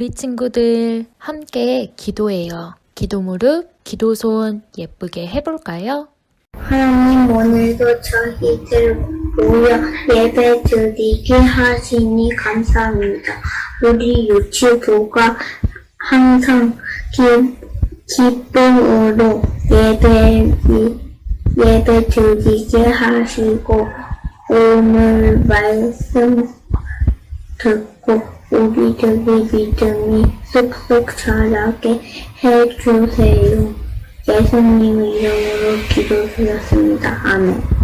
우리 친구들 함께 기도해요. 기도 무릎, 기도 손 예쁘게 해볼까요? 하나님 오늘도 저희들 모여 예배 드리게 하시니 감사합니다. 우리 유치부가 항상 기, 기쁨으로 예배, 예배 드리게 하시고 오늘 말씀 듣고 우리들의 믿음이 쑥쑥 자라게 해주세요. 예수님 이름으로 기도드렸습니다. 아멘.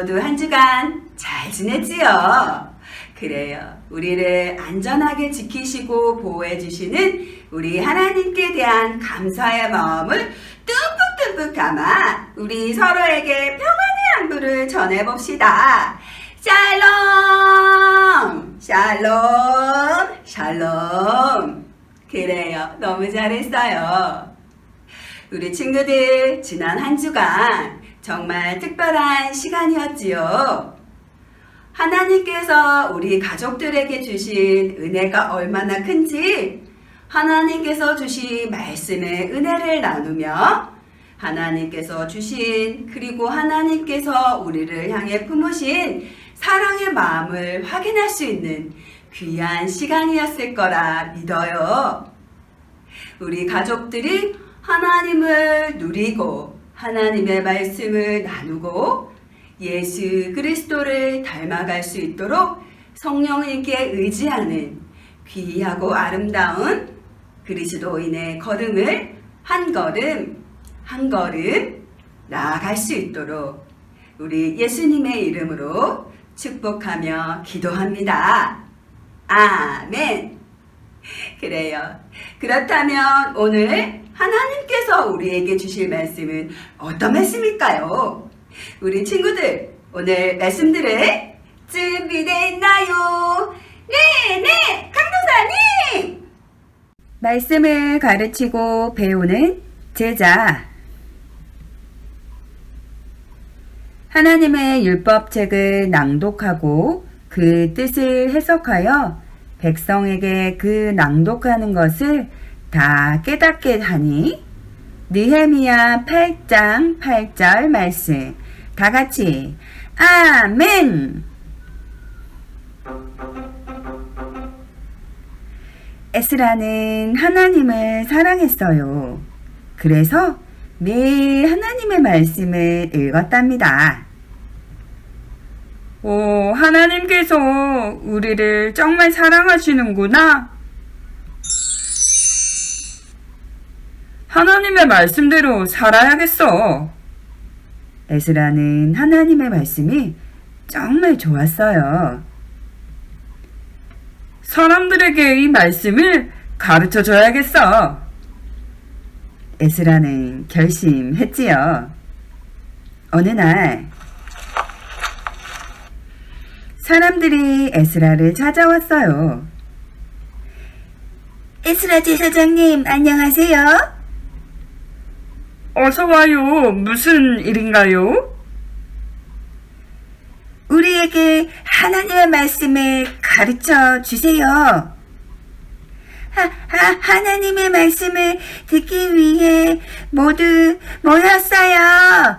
모두 한 주간 잘 지냈지요? 그래요. 우리를 안전하게 지키시고 보호해 주시는 우리 하나님께 대한 감사의 마음을 듬뿍듬뿍 담아 우리 서로에게 평안의 안부를 전해 봅시다. 샬롬! 샬롬! 샬롬! 그래요. 너무 잘했어요. 우리 친구들 지난 한 주간 정말 특별한 시간이었지요. 하나님께서 우리 가족들에게 주신 은혜가 얼마나 큰지 하나님께서 주신 말씀의 은혜를 나누며 하나님께서 주신 그리고 하나님께서 우리를 향해 품으신 사랑의 마음을 확인할 수 있는 귀한 시간이었을 거라 믿어요. 우리 가족들이 하나님을 누리고 하나님의 말씀을 나누고 예수 그리스도를 닮아갈 수 있도록 성령님께 의지하는 귀하고 아름다운 그리스도인의 걸음을 한 걸음 한 걸음 나아갈 수 있도록 우리 예수님의 이름으로 축복하며 기도합니다. 아멘. 그래요. 그렇다면 오늘 하나님께서 우리에게 주실 말씀은 어떤 말씀일까요? 우리 친구들, 오늘 말씀들을 준비됐나요? 네, 네, 강도사님! 말씀을 가르치고 배우는 제자. 하나님의 율법책을 낭독하고 그 뜻을 해석하여 백성에게 그 낭독하는 것을 다 깨닫게 하니 느헤미야 8장 8절 말씀 다 같이 아멘 에스라는 하나님을 사랑했어요. 그래서 매일 하나님의 말씀을 읽었답니다. 오, 하나님께서 우리를 정말 사랑하시는구나. 하나님의 말씀대로 살아야겠어. 에스라는 하나님의 말씀이 정말 좋았어요. 사람들에게 이 말씀을 가르쳐 줘야겠어. 에스라는 결심했지요. 어느 날 사람들이 에스라를 찾아왔어요. 에스라 제사장님, 안녕하세요. 어서 와요. 무슨 일인가요? 우리에게 하나님의 말씀을 가르쳐 주세요. 하, 하, 하나님의 말씀을 듣기 위해 모두 모였어요.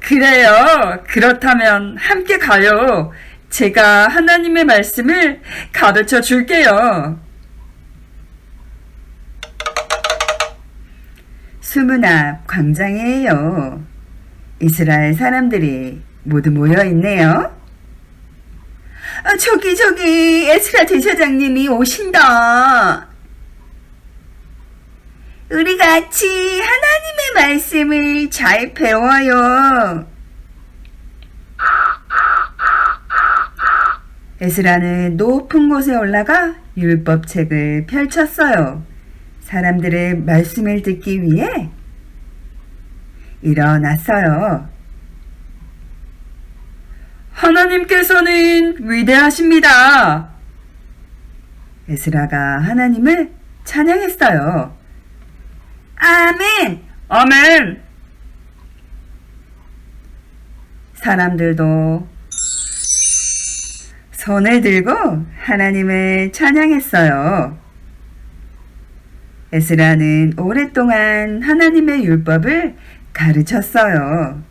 그래요. 그렇다면 함께 가요. 제가 하나님의 말씀을 가르쳐 줄게요. 수문 앞 광장이에요. 이스라엘 사람들이 모두 모여 있네요. 아, 저기 저기 에스라 대사장님이 오신다. 우리 같이 하나님의 말씀을 잘 배워요. 에스라는 높은 곳에 올라가 율법책을 펼쳤어요. 사람들의 말씀을 듣기 위해 일어났어요. 하나님께서는 위대하십니다. 에스라가 하나님을 찬양했어요. 아멘! 아멘! 사람들도 손을 들고 하나님을 찬양했어요. 에스라는 오랫동안 하나님의 율법을 가르쳤어요.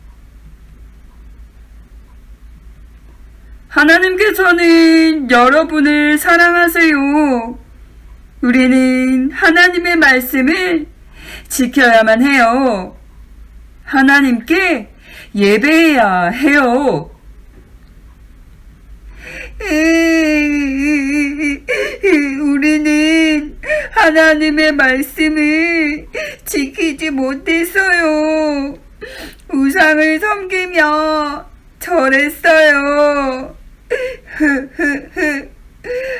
하나님께서는 여러분을 사랑하세요. 우리는 하나님의 말씀을 지켜야만 해요. 하나님께 예배해야 해요. 우리는 하나님의 말씀을 지키지 못했어요. 우상을 섬기며 절했어요.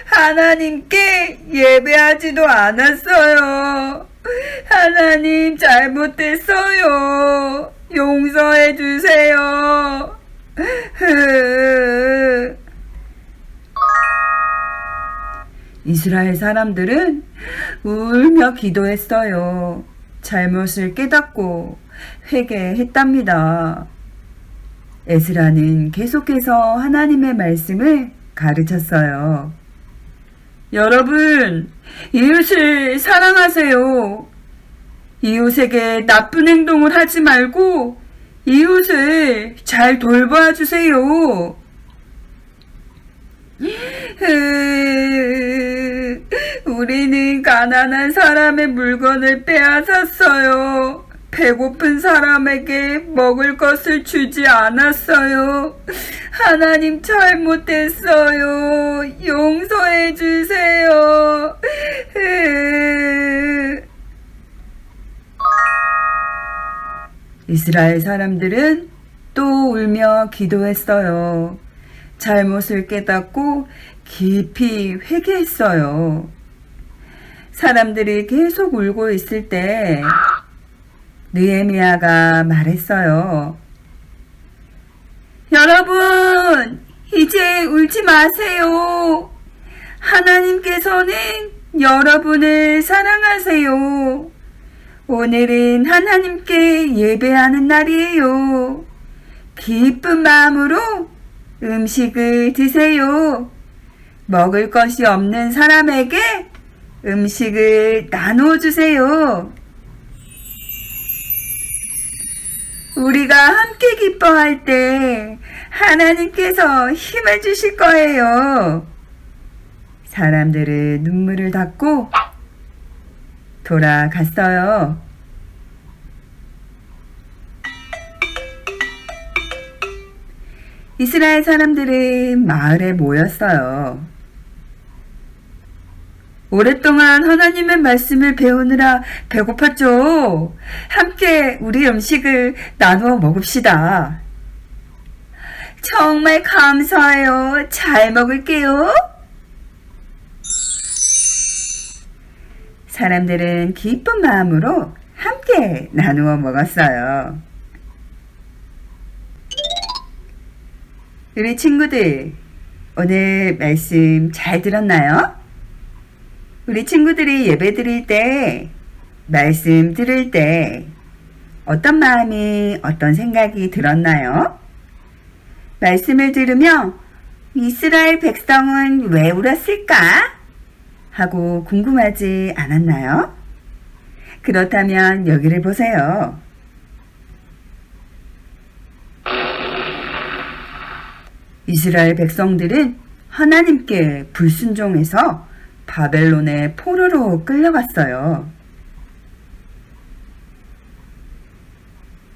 하나님께 예배하지도 않았어요. 하나님 잘못했어요. 용서해 주세요. 이스라엘 사람들은 울며 기도했어요. 잘못을 깨닫고 회개했답니다. 에스라는 계속해서 하나님의 말씀을 가르쳤어요. 여러분, 이웃을 사랑하세요. 이웃에게 나쁜 행동을 하지 말고 이웃을 잘 돌봐 주세요. 우리는 가난한 사람의 물건을 빼앗았어요. 배고픈 사람에게 먹을 것을 주지 않았어요. 하나님 잘못했어요. 용서해 주세요. 이스라엘 사람들은 또 울며 기도했어요. 잘못을 깨닫고 깊이 회개했어요. 사람들이 계속 울고 있을 때 느에미아가 말했어요. 여러분, 이제 울지 마세요. 하나님께서는 여러분을 사랑하세요. 오늘은 하나님께 예배하는 날이에요. 기쁜 마음으로 음식을 드세요. 먹을 것이 없는 사람에게 음식을 나누어 주세요. 우리가 함께 기뻐할 때 하나님께서 힘을 주실 거예요. 사람들은 눈물을 닦고 돌아갔어요. 이스라엘 사람들은 마을에 모였어요. 오랫동안 하나님의 말씀을 배우느라 배고팠죠. 함께 우리 음식을 나누어 먹읍시다. 정말 감사해요. 잘 먹을게요. 사람들은 기쁜 마음으로 함께 나누어 먹었어요. 우리 친구들, 오늘 말씀 잘 들었나요? 우리 친구들이 예배 드릴 때, 말씀 들을 때, 어떤 마음이, 어떤 생각이 들었나요? 말씀을 들으며, 이스라엘 백성은 왜 울었을까? 하고 궁금하지 않았나요? 그렇다면 여기를 보세요. 이스라엘 백성들은 하나님께 불순종해서 바벨론의 포로로 끌려갔어요.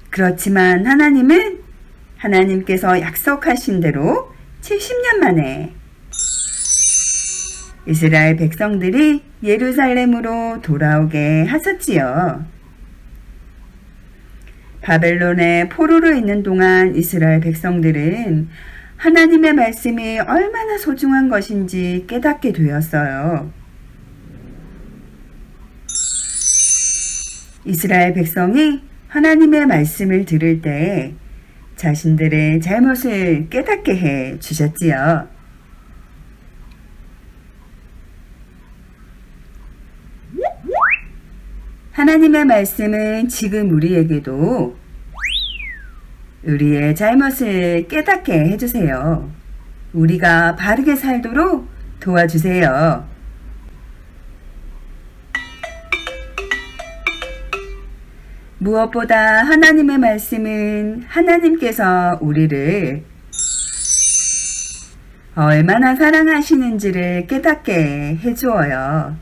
그렇지만 하나님은 하나님께서 약속하신 대로 70년 만에 이스라엘 백성들이 예루살렘으로 돌아오게 하셨지요. 바벨론의 포로로 있는 동안 이스라엘 백성들은 하나님의 말씀이 얼마나 소중한 것인지 깨닫게 되었어요. 이스라엘 백성이 하나님의 말씀을 들을 때 자신들의 잘못을 깨닫게 해 주셨지요. 하나님의 말씀은 지금 우리에게도 우리의 잘못을 깨닫게 해주세요. 우리가 바르게 살도록 도와주세요. 무엇보다 하나님의 말씀은 하나님께서 우리를 얼마나 사랑하시는지를 깨닫게 해주어요.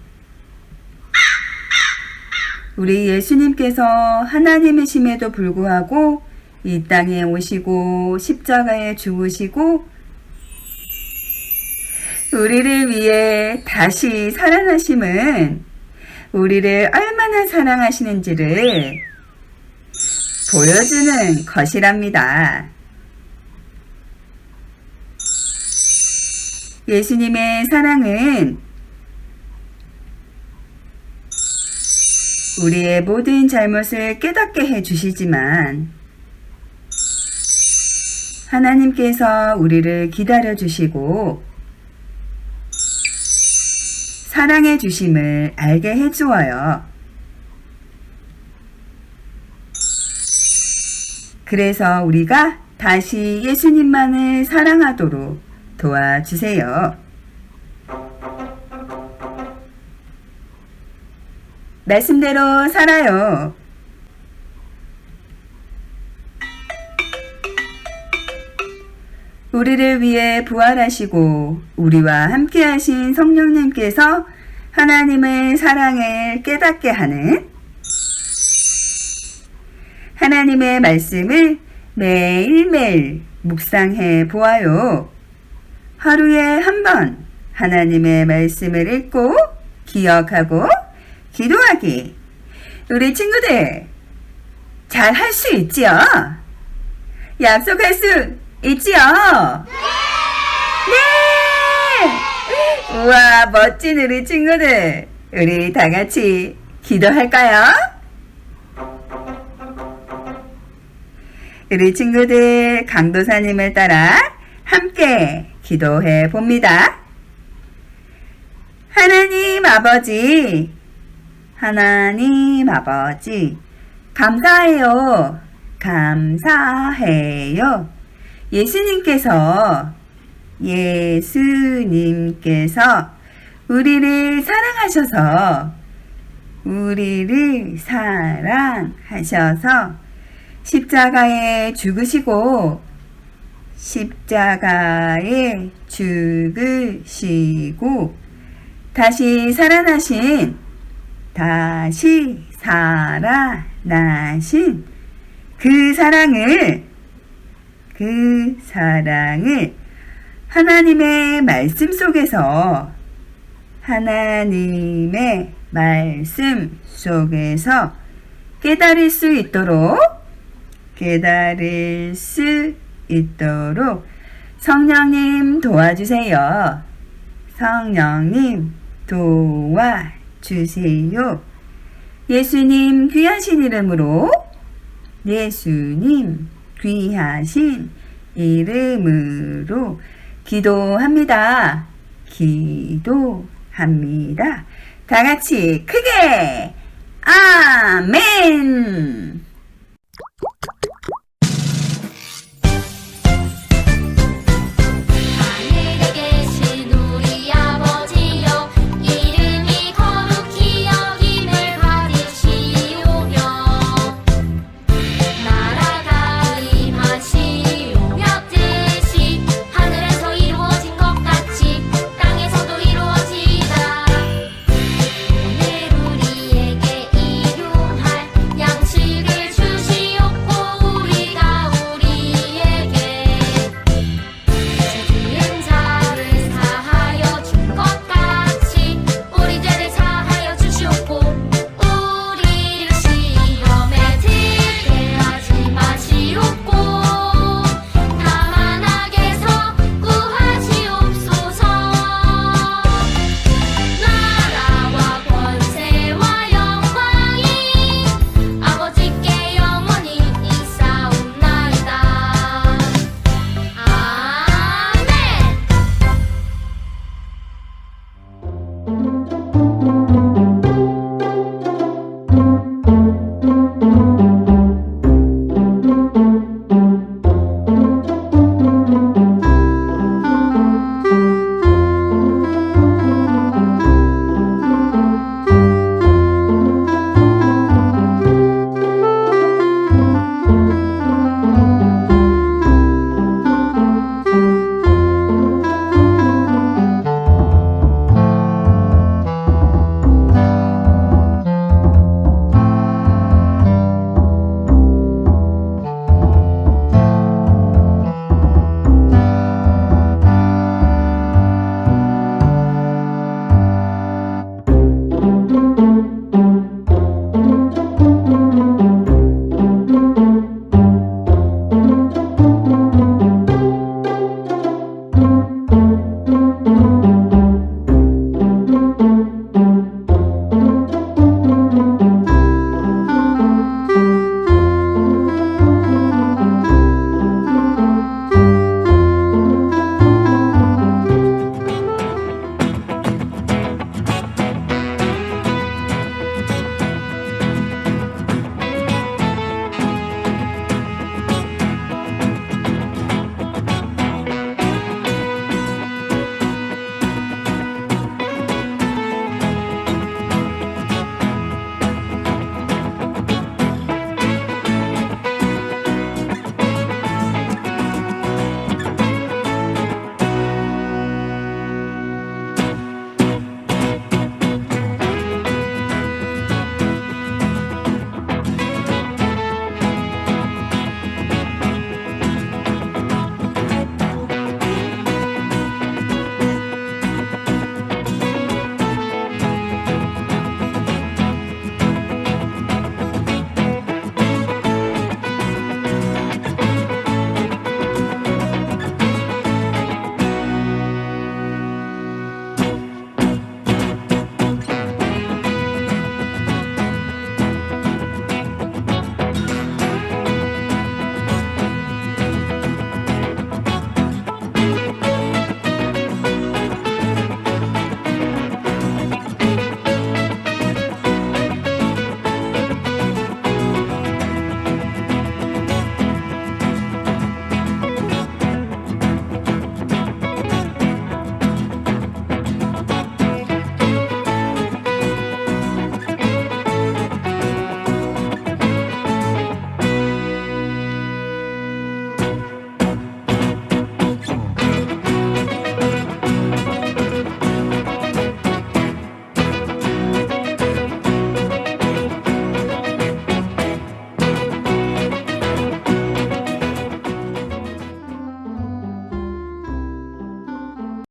우리 예수님께서 하나님이심에도 불구하고 이 땅에 오시고 십자가에 죽으시고 우리를 위해 다시 살아나심은 우리를 얼마나 사랑하시는지를 보여주는 것이랍니다. 예수님의 사랑은 우리의 모든 잘못을 깨닫게 해 주시지만 하나님께서 우리를 기다려 주시고 사랑해 주심을 알게 해 주어요. 그래서 우리가 다시 예수님만을 사랑하도록 도와주세요. 말씀대로 살아요. 우리를 위해 부활하시고 우리와 함께 하신 성령님께서 하나님의 사랑을 깨닫게 하는 하나님의 말씀을 매일매일 묵상해 보아요. 하루에 한 번 하나님의 말씀을 읽고 기억하고 기도하기. 우리 친구들 잘 할 수 있지요? 약속할 수 있지요? 네! 우와, 멋진 우리 친구들. 우리 다 같이 기도할까요? 우리 친구들 강도사님을 따라 함께 기도해 봅니다. 하나님 아버지, 하나님 아버지, 감사해요. 감사해요. 예수님께서, 예수님께서 우리를 사랑하셔서, 우리를 사랑하셔서 십자가에 죽으시고, 십자가에 죽으시고, 다시 살아나신 다시 살아나신 그 사랑을 그 사랑을 하나님의 말씀 속에서 하나님의 말씀 속에서 깨달을 수 있도록 깨달을 수 있도록 성령님 도와주세요. 성령님 도와주세요. 예수님 귀하신 이름으로 예수님 귀하신 이름으로 기도합니다. 기도합니다. 다 같이 크게 아멘!